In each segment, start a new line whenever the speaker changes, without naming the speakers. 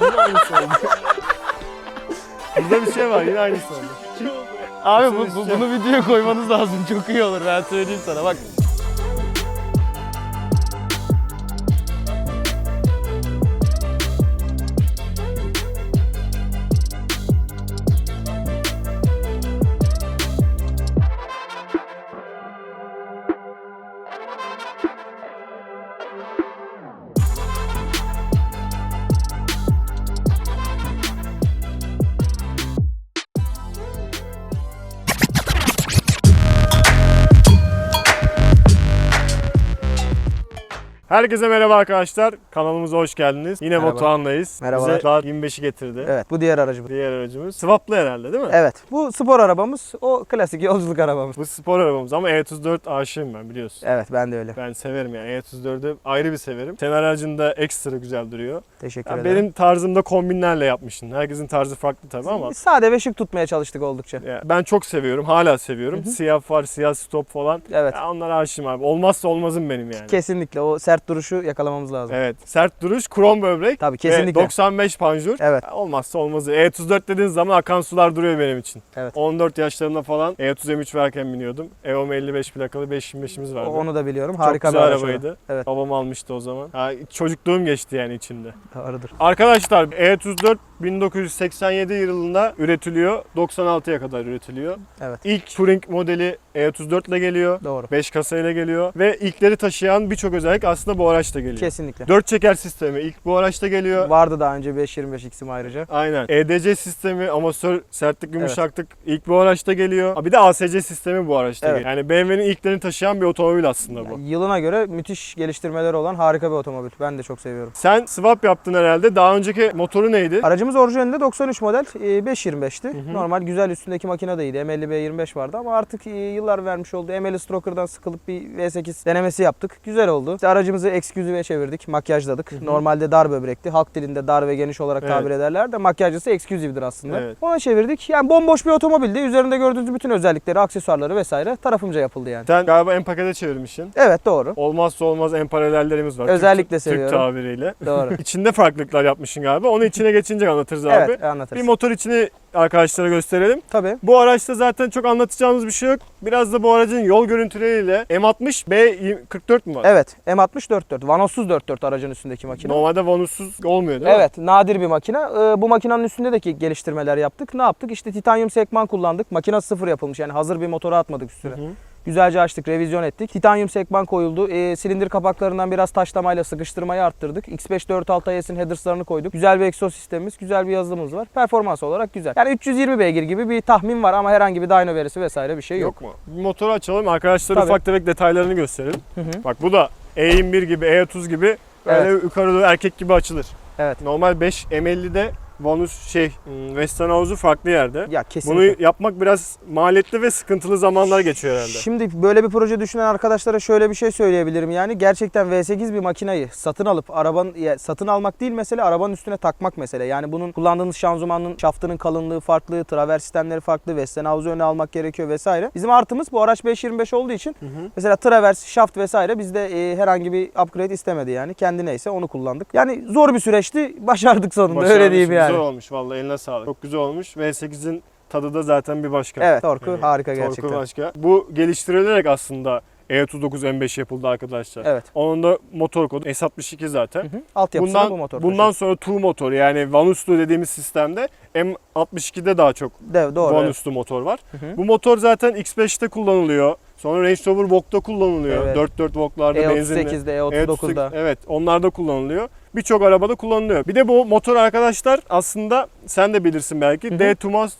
Yine aynısı oldu. Burada bir şey var yine aynısı oldu.
Abi bu, bu- bunu videoya koymanız lazım. Çok iyi olur ben söyleyeyim sana bak.
Herkese merhaba arkadaşlar. Kanalımıza hoş geldiniz. Yine
Merhaba.
Batuhan'dayız.
Merhabalar.
Bize daha 25'i getirdi.
Evet bu diğer aracımız.
Diğer aracımız. Swap'lı herhalde değil mi?
Evet bu spor arabamız o klasik yolculuk arabamız.
Bu spor arabamız ama E34 aşığım ben biliyorsun.
Evet ben de öyle.
Ben severim yani E34'ü ayrı bir severim. Senin aracında ekstra güzel duruyor.
Teşekkür
Ya
ederim.
benim tarzımda kombinlerle yapmışsın. Herkesin tarzı farklı tabii ama.
Biz Sade ve şık tutmaya çalıştık oldukça.
ya ben çok seviyorum. Hala seviyorum.
Hı hı.
Siyah far, siyah stop falan.
Evet.
Ya onlara aşığım abi. Olmazsa olmazım benim yani.
Kesinlikle o sert duruşu yakalamamız lazım.
Evet. Sert duruş, krom böbrek.
Tabii
Ve
kesinlikle.
95 panjur.
Evet.
Olmazsa olmazı. E34 dediğin zaman akan sular duruyor benim için.
Evet.
14 yaşlarında falan E30 M3 varken biniyordum. E10 55 plakalı 525'imiz vardı.
Onu da biliyorum.
Çok
Harika
güzel
bir
arabaydı.
Evet.
Babam almıştı o zaman. Ha, çocukluğum geçti yani içimde.
Doğrudur.
Arkadaşlar E34 1987 yılında üretiliyor. 96'ya kadar üretiliyor.
Evet.
İlk Touring modeli E34 ile geliyor.
Doğru.
5 kasayla geliyor. Ve ilkleri taşıyan birçok özellik aslında bu araçta geliyor.
Kesinlikle.
4 çeker sistemi ilk bu araçta geliyor.
Vardı daha önce 525 X'im ayrıca.
Aynen. EDC sistemi, amatör sertlik, yumuşaklık ilk bu araçta geliyor. Bir de ASC sistemi bu araçta
Evet.
geliyor. Yani BMW'nin ilklerini taşıyan bir otomobil aslında bu.
Yani yılına göre müthiş geliştirmeleri olan harika bir otomobil. Ben de çok seviyorum.
Sen swap yaptın herhalde. Daha önceki motoru neydi?
Aracımız orijinalinde 93 model e, 525'ti.
hı.
Normal güzel üstündeki makine de iyiydi. M50 B25 vardı ama artık e, yıllar vermiş olduğu M50 Stroker'dan sıkılıp bir V8 denemesi yaptık. Güzel oldu. İşte aracımızı exclusive'e çevirdik. Makyajladık.
hı.
Normalde dar böbrekti. Halk dilinde dar ve geniş olarak
Evet.
tabir ederler de makyajlısı exclusive'dir aslında.
Evet.
Ona çevirdik. Yani bomboş bir otomobildi. Üzerinde gördüğünüz bütün özellikleri, aksesuarları vesaire tarafımca yapıldı yani.
Sen galiba en pakete çevirmişsin.
Evet doğru.
Olmazsa olmaz en paralellerimiz var.
Özellikle
Türk,
seviyorum.
Türk tabiriyle.
Doğru.
İçinde farklılıklar yapmışsın galiba. Onu içine geçince anlatırız abi.
evet anlatırız.
Bir motor içini arkadaşlara gösterelim.
Tabii.
Bu araçta zaten çok anlatacağımız bir şey yok. Biraz da bu aracın yol görüntüleriyle M60 B44 mü var?
Evet. M60 44. Vanosuz 44 aracın üstündeki makine.
Normalde vanussuz olmuyor değil mi?
Evet, nadir bir makine. Ee, bu makinenin üstünde de ki geliştirmeler yaptık. Ne yaptık? İşte titanyum sekman kullandık. Makine sıfır yapılmış. Yani hazır bir motora atmadık üstüne.
Hı hı.
Güzelce açtık, revizyon ettik. Titanyum sekman koyuldu. Ee, silindir kapaklarından biraz taşlamayla sıkıştırmayı arttırdık. X546 IS'in headers'larını koyduk. Güzel bir egzoz sistemimiz, güzel bir yazılımımız var. Performans olarak güzel. Yani 320 beygir gibi bir tahmin var ama herhangi bir dyno verisi vesaire bir şey yok.
Yok mu? Motoru açalım arkadaşlara
Tabii.
ufak tefek detaylarını gösterelim.
Hı hı.
Bak bu da E21 gibi E30 gibi böyle yukarı doğru erkek gibi açılır.
Evet.
Normal 5 M50'de Vanus şey hmm, Western House'u farklı yerde.
Ya kesinlikle.
Bunu yapmak biraz maliyetli ve sıkıntılı zamanlar geçiyor herhalde.
Şimdi böyle bir proje düşünen arkadaşlara şöyle bir şey söyleyebilirim yani gerçekten V8 bir makinayı satın alıp arabanın satın almak değil mesele arabanın üstüne takmak mesele. Yani bunun kullandığınız şanzımanın şaftının kalınlığı farklı, travers sistemleri farklı, Westinghouse öne almak gerekiyor vesaire. Bizim artımız bu araç 525 olduğu için
Hı hı.
mesela travers, şaft vesaire bizde e, herhangi bir upgrade istemedi yani. Kendi neyse onu kullandık. Yani zor bir süreçti. Başardık sonunda öyle
Başarmış,
diyeyim yani.
Güzel olmuş vallahi eline sağlık. Çok güzel olmuş. V8'in tadı da zaten bir başka.
Evet, torku
Yani
harika
Torku
gerçekten.
başka. Bu geliştirilerek aslında E39 M5 yapıldı arkadaşlar.
Evet.
Onun da motor kodu S62 zaten.
Hı hı. Altyapısına
Bundan,
bu motor.
bundan
taşıyor.
sonra two motor yani Vanuslu dediğimiz sistemde M62'de daha çok
De, doğru. evet.
Vanuslu motor var.
Hı hı.
Bu motor zaten X5'te kullanılıyor. Sonra Range Rover Vogue'da kullanılıyor.
Evet.
4.4 Vogue'larda benzinli.
E38'de, E39'da.
Evet onlarda kullanılıyor. Birçok arabada kullanılıyor. Bir de bu motor arkadaşlar aslında sen de bilirsin belki.
Hı hı.
De Tomasa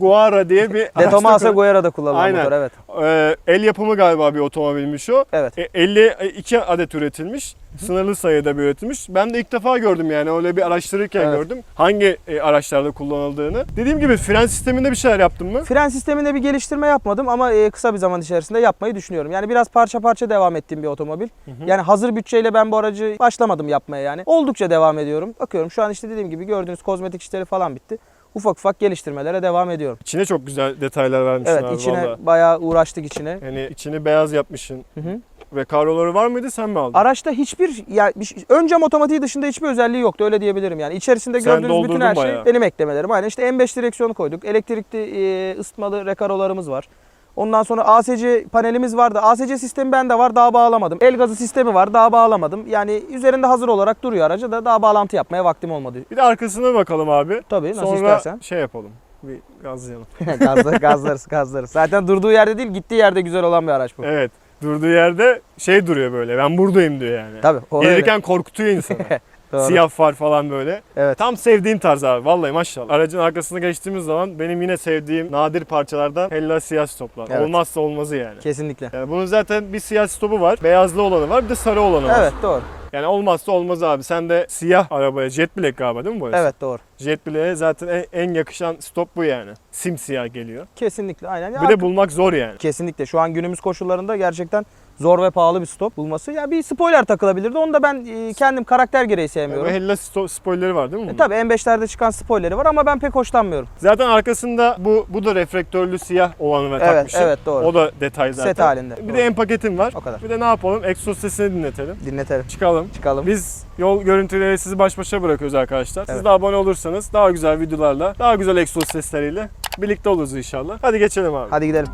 Guara diye bir araçta
Tomasa
kullan-
Guerra'da kullanılan
Aynen.
motor evet.
Ee, el yapımı galiba bir otomobilmiş o.
Evet.
E, 52 adet üretilmiş. Sınırlı sayıda bir üretilmiş. Ben de ilk defa gördüm yani öyle bir araştırırken
Evet.
gördüm. Hangi e, araçlarda kullanıldığını. Dediğim gibi fren sisteminde bir şeyler yaptın mı?
Fren sisteminde bir geliştirme yapmadım ama e, kısa bir zaman içerisinde yapmayı düşünüyorum. Yani biraz parça parça devam ettiğim bir otomobil. Yani hazır bütçeyle ben bu aracı başlamadım yapmaya yani. Oldukça devam ediyorum. Bakıyorum şu an işte dediğim gibi gördüğünüz kozmetik işleri falan bitti. Ufak ufak geliştirmelere devam ediyorum.
İçine çok güzel detaylar vermişsin
Evet
abi
içine
valla.
bayağı uğraştık içine.
Yani içini beyaz yapmışsın.
Hı hı.
ve karoları var mıydı sen mi aldın?
Araçta hiçbir ya bir şey- ön cam otomatiği dışında hiçbir özelliği yoktu öyle diyebilirim yani. İçerisinde
Sen
gördüğünüz bütün her şey
bayağı.
benim eklemelerim. Aynen işte M5 direksiyonu koyduk. Elektrikli e, ısıtmalı rekarolarımız var. Ondan sonra ASC panelimiz vardı. ASC sistemi bende var daha bağlamadım. El gazı sistemi var daha bağlamadım. Yani üzerinde hazır olarak duruyor aracı da daha bağlantı yapmaya vaktim olmadı.
Bir de arkasına bakalım abi.
Tabii nasıl
Sonra
istersen.
şey yapalım. Bir gazlayalım.
Gazla, gazlarız gazlarız. Zaten durduğu yerde değil gittiği yerde güzel olan bir araç bu.
Evet. Durduğu yerde şey duruyor böyle. Ben buradayım diyor yani.
Tabii. o öyle.
Gelirken korkutuyor insanı.
Doğru.
Siyah far falan böyle.
Evet.
Tam sevdiğim tarz abi. Vallahi maşallah. Aracın arkasına geçtiğimiz zaman benim yine sevdiğim nadir parçalardan Hella siyah stoplar.
Evet.
Olmazsa olmazı yani.
Kesinlikle.
Yani bunun zaten bir siyah stopu var. Beyazlı olanı var. Bir de sarı olanı var.
Evet doğru.
Yani olmazsa olmaz abi. Sen de siyah arabaya Jet Black galiba değil mi bu?
Evet doğru.
Jet Black'e zaten en, en yakışan stop bu yani. Simsiyah geliyor.
Kesinlikle aynen. Ya
Bir de bulmak zor yani.
Kesinlikle. Şu an günümüz koşullarında gerçekten zor ve pahalı bir stop bulması. Ya bir spoiler takılabilirdi. Onu da ben e, kendim karakter gereği sevmiyorum.
Ve Hella spoilerleri var değil mi?
E, tabii M5'lerde çıkan spoilerleri var ama ben pek hoşlanmıyorum.
Zaten arkasında bu bu da reflektörlü siyah olanı ve
Evet,
takmışım.
evet, doğru.
O da detay zaten.
Set halinde.
Bir
Doğru.
de en paketim var.
O kadar.
Bir de ne yapalım? Egzoz sesini dinletelim.
Dinletelim.
Çıkalım.
Çıkalım.
Biz yol görüntüleri sizi baş başa bırakıyoruz arkadaşlar. Siz
Evet.
de abone olursanız daha güzel videolarla, daha güzel egzoz sesleriyle birlikte oluruz inşallah. Hadi geçelim abi.
Hadi gidelim.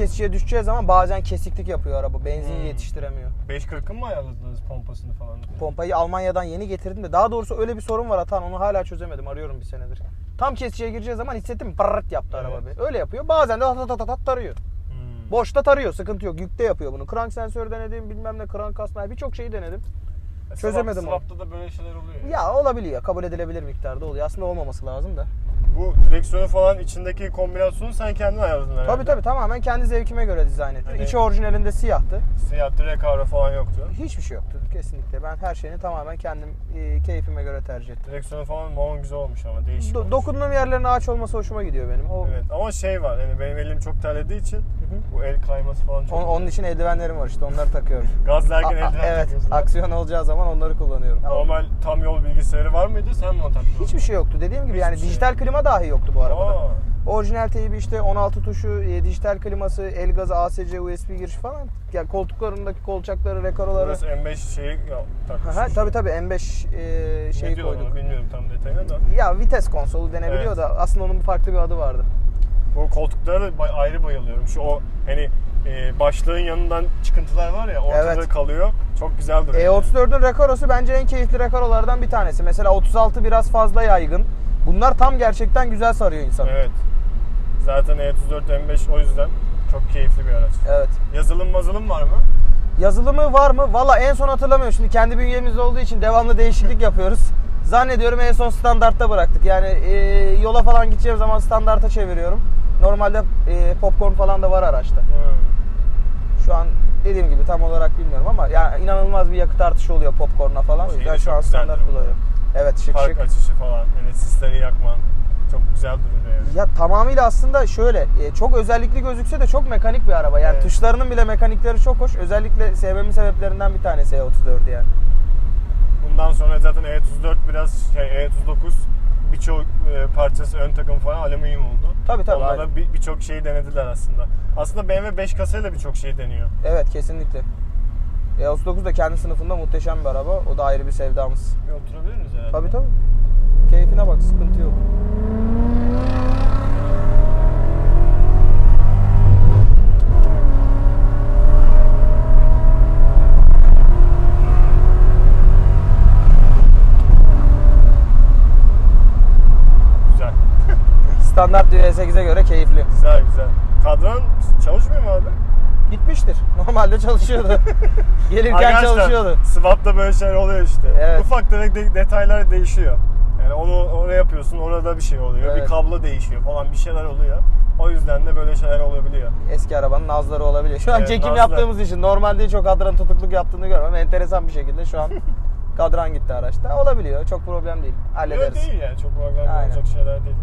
Kesiciye düşeceği zaman bazen kesiklik yapıyor araba. Benzin
Hmm.
yetiştiremiyor.
540'ın mı ayarladınız pompasını falan?
Pompayı Almanya'dan yeni getirdim de daha doğrusu öyle bir sorun var Atan onu hala çözemedim arıyorum bir senedir. Tam kesiciye gireceği zaman hissettim pırırt yaptı araba
Evet.
bir. Öyle yapıyor. Bazen de tat tat tat tarıyor.
Hmm.
Boşta tarıyor sıkıntı yok. Yükte yapıyor bunu. Crank sensörü denedim bilmem ne crank asnayı birçok şeyi denedim. çözemedim onu.
Swap'ta da böyle şeyler oluyor. ya.
Ya olabiliyor. Kabul edilebilir miktarda oluyor. Aslında olmaması lazım da.
Bu direksiyonu falan içindeki kombinasyonu sen kendin ayarladın herhalde.
Tabii tabii tamamen kendi zevkime göre dizayn ettim.
Hani-
İçi orijinalinde siyahtı.
Siyah direk avra falan yoktu.
Hiçbir şey yoktu kesinlikle. Ben her şeyini tamamen kendim e, keyfime göre tercih ettim.
Direksiyonu falan falan güzel olmuş ama değişik
Do-
olmuş.
dokunduğum yerlerin ağaç olması hoşuma gidiyor benim. O
Evet ama şey var yani benim elim çok terlediği için
Hı
bu el kayması falan çok
On- onun için eldivenlerim var işte onları takıyorum.
Gazlarken
A- a-
eldiven
evet
takıyorsun.
aksiyon olacağı zaman onları kullanıyorum.
Normal tam yol bilgisayarı var mıydı sen mi o taktın?
Hiçbir şey yoktu dediğim gibi yani
Hiçbir şey.
dijital klima dahi yoktu bu arabada.
Aa,
Orijinal teybi işte 16 tuşu, e, dijital kliması, el gazı, ASC, USB girişi falan. Yani koltuklarındaki kolçakları, rekaroları.
burası M5 şeyi takmış.
Aha, tabii tabii M5 e,
Ne
şeyi
diyorlar
koyduk.
onu bilmiyorum tam detayını da.
Ya vites konsolu denebiliyor
Evet.
da aslında onun farklı bir adı vardı.
Bu koltuklara da ayrı bayılıyorum. Şu o hani e, başlığın yanından çıkıntılar var ya ortada
Evet.
kalıyor. Çok güzel duruyor.
E34'ün rekarosu bence en keyifli rekarolardan bir tanesi. Mesela 36 biraz fazla yaygın. Bunlar tam gerçekten güzel sarıyor insanı.
Evet. Zaten E E34 M5 o yüzden çok keyifli bir araç.
evet.
Yazılım mazılım var mı?
Yazılımı var mı? Valla en son hatırlamıyorum. Şimdi kendi bünyemizde olduğu için devamlı değişiklik yapıyoruz. Zannediyorum en son standartta bıraktık. Yani e, yola falan gideceğim zaman standarta çeviriyorum. Normalde e, popcorn falan da var araçta. Şu an dediğim gibi tam olarak bilmiyorum ama yani inanılmaz bir yakıt artışı oluyor popcorn'a falan. O yüzden
de
şu an standart kullanıyorum. Evet şık
Park
şık.
açışı falan. Yani sisleri yakman. Çok güzel duruyor yani.
Ya tamamıyla aslında şöyle e, çok özellikli gözükse de çok mekanik bir araba. Yani
Evet.
tuşlarının bile mekanikleri çok hoş. Özellikle sevmemin sebeplerinden bir tanesi E34 yani.
Bundan sonra zaten E34 biraz şey E39 birçok e, parçası ön takım falan alüminyum oldu.
Tabii, tabii,
Onlarla
aynen.
bir- birçok şeyi denediler aslında. Aslında BMW 5 kasayla birçok şeyi deniyor.
Evet kesinlikle. E39 da kendi sınıfında muhteşem bir araba. O da ayrı bir sevdamız.
Bir oturabilir miyiz herhalde?
Tabii tabii. Keyfine bak sıkıntı yok.
Güzel.
Standart V8'e göre keyifli.
Güzel güzel. Kadran çalışmıyor mu abi?
Gitmiştir. Normalde çalışıyordu. Gelirken
Arkadaşlar,
çalışıyordu.
Swap'ta böyle şeyler oluyor işte.
Evet.
Ufak tefek de- detaylar değişiyor. Yani onu oraya yapıyorsun, orada bir şey oluyor. Bir
Evet.
kablo değişiyor falan bir şeyler oluyor. O yüzden de böyle şeyler olabiliyor.
Eski arabanın nazları olabiliyor. Şu an
Evet,
çekim
nazlar.
yaptığımız için normalde o kadran tutukluk yaptığını görmem. Enteresan bir şekilde şu an Kadran gitti araçta. Olabiliyor. Çok problem değil. Hallederiz.
Öyle değil yani çok problem
Aynen.
olacak şeyler değil.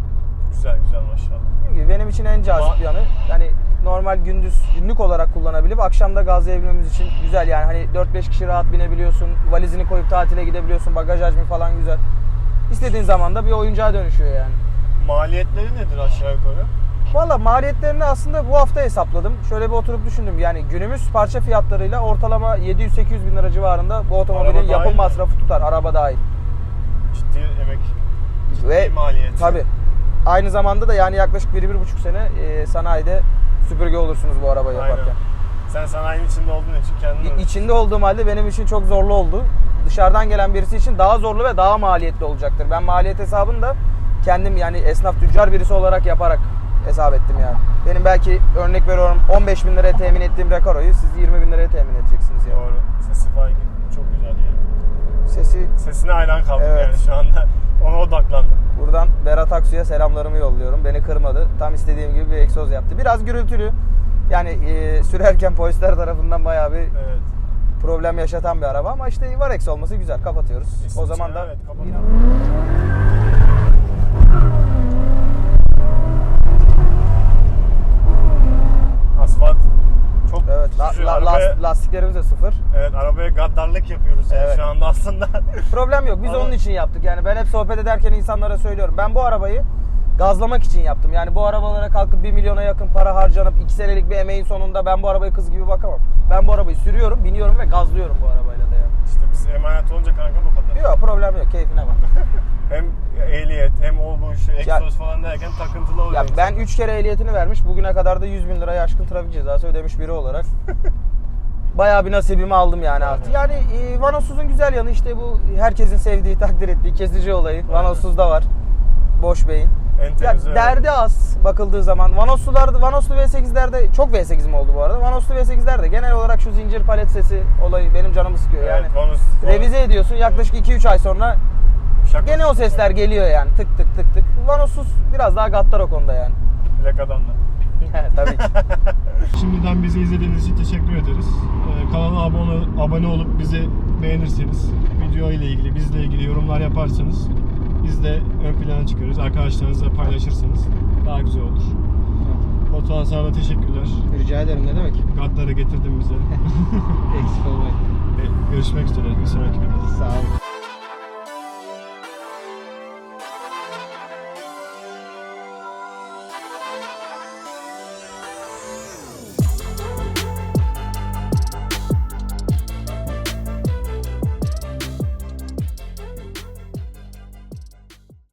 Güzel güzel maşallah.
Benim için en cazip
Ma-
yanı yani normal gündüz günlük olarak kullanabilip akşamda gazlayabilmemiz için güzel yani hani 4-5 kişi rahat binebiliyorsun. Valizini koyup tatile gidebiliyorsun. Bagaj hacmi falan güzel. İstediğin zaman da bir oyuncağa dönüşüyor yani.
Maliyetleri nedir aşağı yukarı?
Valla maliyetlerini aslında bu hafta hesapladım. Şöyle bir oturup düşündüm. Yani günümüz parça fiyatlarıyla ortalama 700-800 bin lira civarında bu otomobilin
Araba dahil
yapım
mi?
masrafı tutar. Araba dahil.
Ciddi emek, ciddi
Ve
maliyet.
tabi aynı zamanda da yani yaklaşık 1-1,5 sene e, sanayide süpürge olursunuz bu arabayı
Aynen.
yaparken.
Sen sanayinin içinde olduğun için kendin
İ- İçinde olduğum halde benim için çok zorlu oldu. Dışarıdan gelen birisi için daha zorlu ve daha maliyetli olacaktır. Ben maliyet hesabını da kendim yani esnaf tüccar birisi olarak yaparak hesap ettim yani. Benim belki örnek veriyorum 15 bin liraya temin ettiğim Recaro'yu siz 20 bin liraya temin edeceksiniz yani.
Doğru. Sesi falan çok güzel yani.
Sesi
Sesine hayran kaldım
Evet.
yani şu anda. Ona odaklandım.
buradan Berat Aksu'ya selamlarımı yolluyorum. Beni kırmadı. Tam istediğim gibi bir egzoz yaptı. Biraz gürültülü. Yani e, sürerken polisler tarafından bayağı bir
Evet.
problem yaşatan bir araba ama işte Varex olması güzel. Kapatıyoruz.
İsim
o zaman da
evet. Asfalt
Evet, la- la-
arabaya,
las- lastiklerimiz de sıfır.
evet, arabaya gaddarlık yapıyoruz yani
Evet.
şu anda aslında.
Problem yok. Biz
Ama-
onun için yaptık. Yani ben hep sohbet ederken insanlara söylüyorum. Ben bu arabayı gazlamak için yaptım. Yani bu arabalara kalkıp 1 milyona yakın para harcanıp 2 senelik bir emeğin sonunda ben bu arabaya kız gibi bakamam. Ben bu arabayı sürüyorum, biniyorum ve gazlıyorum bu arabayla da yani.
işte biz emanet olunca kanka bu kadar.
Yok problem yok. Keyfine bak.
Hem ehliyet hem o bu işi egzoz falan derken takıntılı oluyor.
Ya
insan.
ben 3 kere ehliyetini vermiş. Bugüne kadar da 100 bin liraya aşkın trafik cezası ödemiş biri olarak. Bayağı bir nasibimi aldım yani artık. Yani e, Vanosuz'un güzel yanı işte bu herkesin sevdiği, takdir ettiği kesici olayı.
Aynen.
Vanosuz'da var. Boş beyin.
en
Ya derdi az bakıldığı zaman. Vanoslular, Vanoslu V8'lerde çok V8'im oldu bu arada. Vanoslu V8'lerde genel olarak şu zincir palet sesi olayı benim canımı sıkıyor.
Evet,
yani
Vanus,
revize ediyorsun yaklaşık 2-3 ay sonra
Şaka.
gene o sesler geliyor yani tık tık tık tık. Vanosuz biraz daha gattar o konuda yani.
Plakadan da.
Tabii ki.
Şimdiden bizi izlediğiniz için teşekkür ederiz. Ee, kanala abone, abone olup bizi beğenirseniz, video ile ilgili, bizle ilgili yorumlar yaparsanız biz de ön plana çıkıyoruz. Arkadaşlarınızla paylaşırsanız daha güzel olur. Batuhan sana da teşekkürler.
Rica ederim ne demek.
Gatları getirdin bize.
Eksik olmayın.
Görüşmek üzere. Bir sonraki videoda.
Sağ olun.